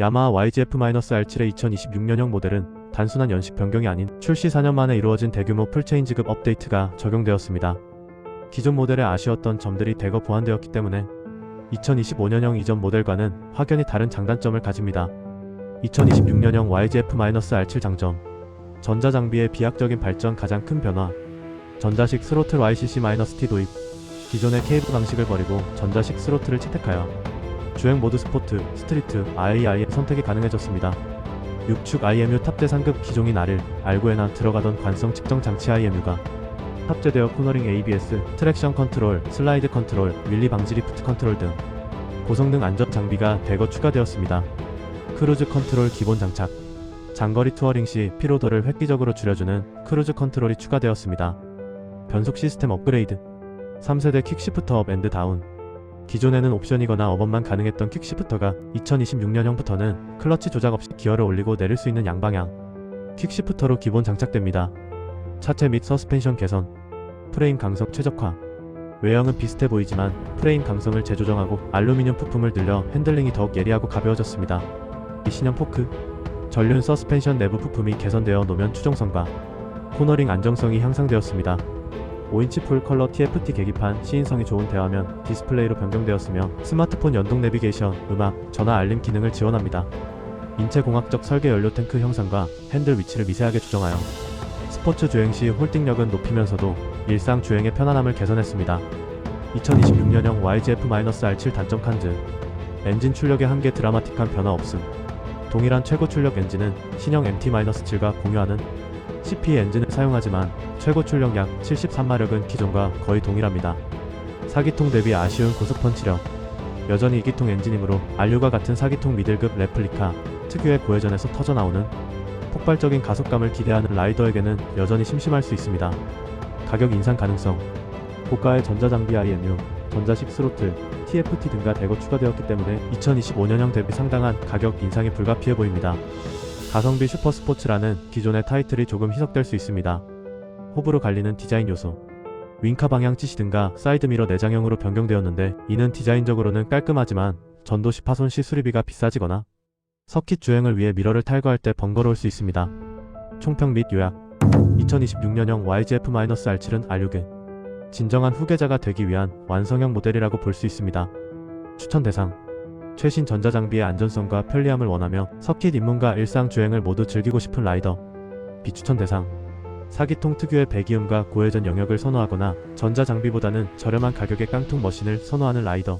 야마하 YGF-R7의 2026년형 모델은 단순한 연식 변경이 아닌 출시 4년 만에 이루어진 대규모 풀체인지급 업데이트가 적용되었습니다. 기존 모델에 아쉬웠던 점들이 대거 보완되었기 때문에 2025년형 이전 모델과는 확연히 다른 장단점을 가집니다. 2026년형 YGF-R7 장점 전자장비의 비약적인 발전 가장 큰 변화 전자식 스로틀 YCC-T 도입 기존의 케이블 방식을 버리고 전자식 스로틀을 채택하여 주행 모드 스포트, 스트리트, IAI 선택이 가능해졌습니다. 6축 IMU 탑재 상급 기종인 R을 R9에나 들어가던 관성 측정 장치 IMU가 탑재되어 코너링 ABS, 트랙션 컨트롤, 슬라이드 컨트롤, 윌리 방지 리프트 컨트롤 등 고성능 안전 장비가 대거 추가되었습니다. 크루즈 컨트롤 기본 장착 장거리 투어링 시 피로도를 획기적으로 줄여주는 크루즈 컨트롤이 추가되었습니다. 변속 시스템 업그레이드 3세대 킥시프터 업 앤드 다운 기존에는 옵션이거나 업업만 가능했던 킥시프터가 2026년형부터는 클러치 조작 없이 기어를 올리고 내릴 수 있는 양방향 킥시프터로 기본 장착됩니다. 차체 및 서스펜션 개선 프레임 강성 최적화 외형은 비슷해 보이지만 프레임 강성을 재조정하고 알루미늄 부품을 늘려 핸들링이 더욱 예리하고 가벼워졌습니다. 이 신형 포크 전륜 서스펜션 내부 부품이 개선되어 노면 추종성과 코너링 안정성이 향상되었습니다. 5인치 풀 컬러 TFT 계기판 시인성이 좋은 대화면 디스플레이로 변경되었으며 스마트폰 연동 내비게이션, 음악, 전화 알림 기능을 지원합니다. 인체 공학적 설계 연료 탱크 형상과 핸들 위치를 미세하게 조정하여 스포츠 주행 시 홀딩력은 높이면서도 일상 주행의 편안함을 개선했습니다. 2026년형 YGF-R7 단점 칸즈 엔진 출력의 한계 드라마틱한 변화 없음 동일한 최고 출력 엔진은 신형 MT-7과 공유하는 CP 엔진을 사용하지만 최고 출력 약 73마력은 기존과 거의 동일합니다. 4기통 대비 아쉬운 고속 펀치력 여전히 2기통 엔진이므로 RU가 같은 4기통 미들급 레플리카 특유의 고회전에서 터져나오는 폭발적인 가속감을 기대하는 라이더에게는 여전히 심심할 수 있습니다. 가격 인상 가능성 고가의 전자장비 IMU, 전자식 스로틀, TFT 등과 대거 추가되었기 때문에 2025년형 대비 상당한 가격 인상이 불가피해 보입니다. 가성비 슈퍼스포츠라는 기존의 타이틀이 조금 희석될 수 있습니다. 호불호 갈리는 디자인 요소 윙카 방향 찌시 등과 사이드미러 내장형으로 변경되었는데 이는 디자인적으로는 깔끔하지만 전도시 파손 시 수리비가 비싸지거나 서킷 주행을 위해 미러를 탈거할 때 번거로울 수 있습니다. 총평 및 요약 2026년형 YGF-R7은 R6의 진정한 후계자가 되기 위한 완성형 모델이라고 볼 수 있습니다. 추천 대상 최신 전자장비의 안전성과 편리함을 원하며 서킷 입문과 일상 주행을 모두 즐기고 싶은 라이더. 비추천 대상. 사기통 특유의 배기음과 고회전 영역을 선호하거나 전자장비보다는 저렴한 가격의 깡통 머신을 선호하는 라이더